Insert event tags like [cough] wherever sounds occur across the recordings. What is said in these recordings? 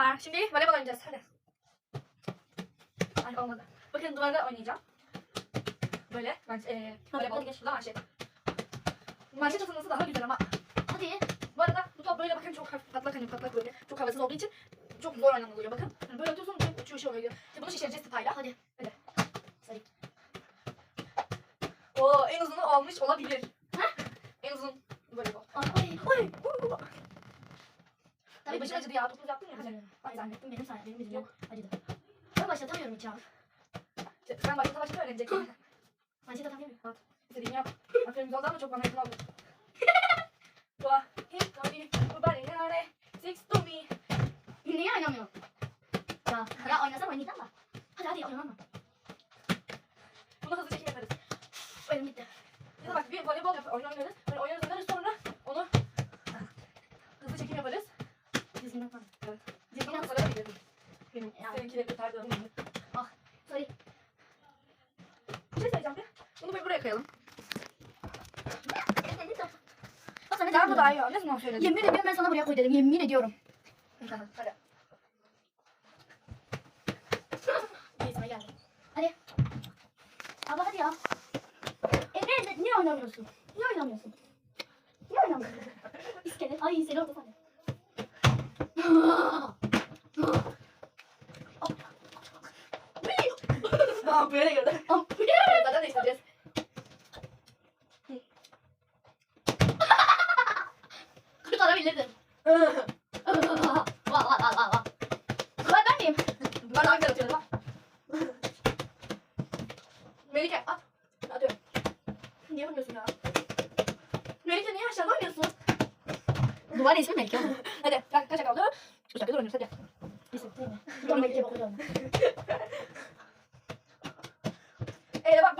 Merhaba. Şimdi voleybol oynayacağız. Hadi. Ay olmadı. Bakın duvarda oynayacağım. Böyle. Ben, e, voleybol. Bu da manşet. Manşet ısınması daha güzel ama. Hadi. Bu arada bu top böyle bakın çok hafif patlak hani patlak böyle. Çok havasız olduğu için çok zor oynanılıyor bakın. Yani böyle atıyorsun çok uçuyor şey oluyor. Şimdi bunu şişireceğiz tıpayla. Hadi. Hadi. Sarı. Oo en uzunu olmuş olabilir. En uzun voleybol. Ay ay. Ay. Tabii Tabii başım acıdı ya. Topuz yaptın ya. Güzel. Ay zannettim benim sayem. Benim yüzüm Yok. Acıdı. Ben başlatamıyorum hiç ya. Sen başta başta öğreneceksin. Manşet atamıyorum. İstediğini yap. Aferin güzel oldu ama çok bana yakın oldu. [laughs] Dua. Hip doni. Bu bari yare. Six to me. Niye oynamıyor? Ya, ya oynasam oynayacağım da. Hadi hadi oynamam. Bunu hızlı çekim yaparız. Elim gitti. Bir de bak bir voleybol yap oynarız. Böyle oynarız oynarız sonra onu hızlı çekim yaparız. Yüzümden falan. Evet. Cebine Ondan at. sonra gidelim. Benim Ya. seninkileri kurtardım. Sorry. Bir şey söyleyeceğim bir. Bunu böyle buraya koyalım. Sana Daha bu daha iyi. Ne zaman söyledin? Yemin ediyorum ben sana buraya koy dedim. Yemin ediyorum. Hadi. Neyse geldi. Hadi. Abla hadi ya. Emre ne- niye oynamıyorsun? Niye oynamıyorsun? Niye oynamıyorsun? İskelet. Ay seni orada sandım. Tamam böyle gördüm. Zaten değiştireceğiz. Kurtarabilirdim. Vah vah vah vah. Ben miyim? Ben hangi atıyorum lan? Melike at. Atıyorum. Niye vurmuyorsun ya? Melike niye aşağıda oynuyorsun? Duvar ismi Melike oğlum. Hadi kaç kaç kaldı? Üç dakika dur oynuyoruz hadi. İsim değil mi? Dur Melike bakıyorum. Ee bak böyle yapıyorsun.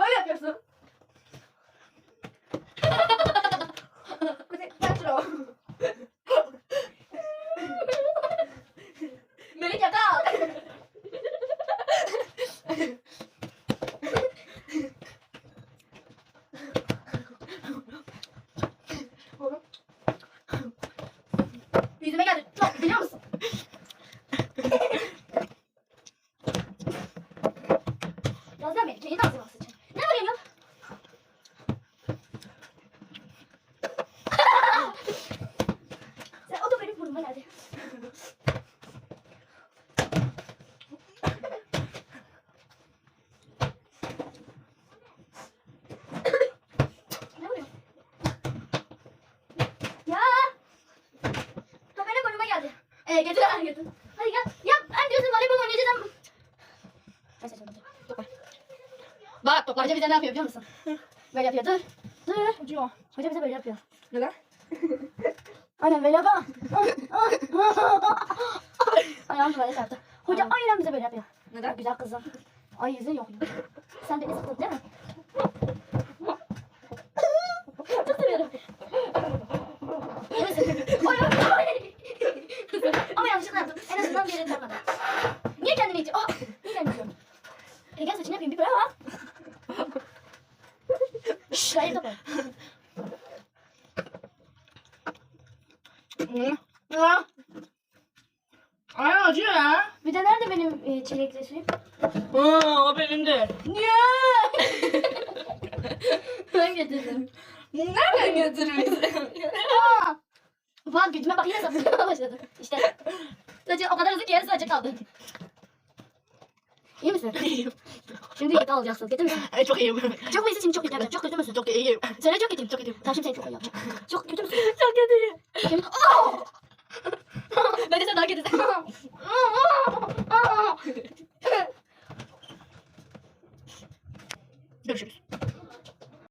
Yüzüme geldi. Çok biliyor musun? Yazdan Melike'yi nasıl basacağım? Ne var ya? Sen o da benim burnuma geldi. Ne vuruyor? Ya! Top benim burnuma geldi. Ee, getir hadi getir. Hadi gel. Ya ben diyorsun voleybol oynayacağız ama. Ben seçiyorum. Topla. Bak toplar. Hoca bize ne yapıyor biliyor musun? Böyle yapıyor. Dur. Dur. Ucuyor. Hoca bize böyle yapıyor. Neden? Aynen böyle yapar. Ayağım böyle çarptı. Hoca aynen bize böyle yapıyor. Neden? Güzel kızım. Ay yüzün yok. Sen beni sıktın değil mi? Çok seviyorum. İyi misin? Ay, ay, ay. Ama yanlışlıkla yaptım. En azından bir yere çarpmadım. Niye kendini itiyor? Aa, niye kendini itiyorsun? E gel saçını yapayım bir böyle ama. Ya. Ay acıyor ya. Bir de nerede benim e, çilekli suyum? Aa, o benim de. Niye? ben getirdim. Nereden götürmüşsün? Aa! Bak gücüme bak yine saplamaya başladı. İşte. Saçın o kadar hızlı ki yarısı açık kaldı. İyi misin? İyiyim. Şimdi git alacaksın. Gitti misin? Evet, çok iyiyim. Çok mu iyisin şimdi çok kötü. Çok kötü müsün? Çok iyiyim. Söyle çok kötüyüm. Çok iyiyim. Tamam şimdi seni çok iyi yapacağım. Çok kötü müsün? çok kötüyüm. Şimdi... Oh! ben de sen daha kötüsün. [laughs]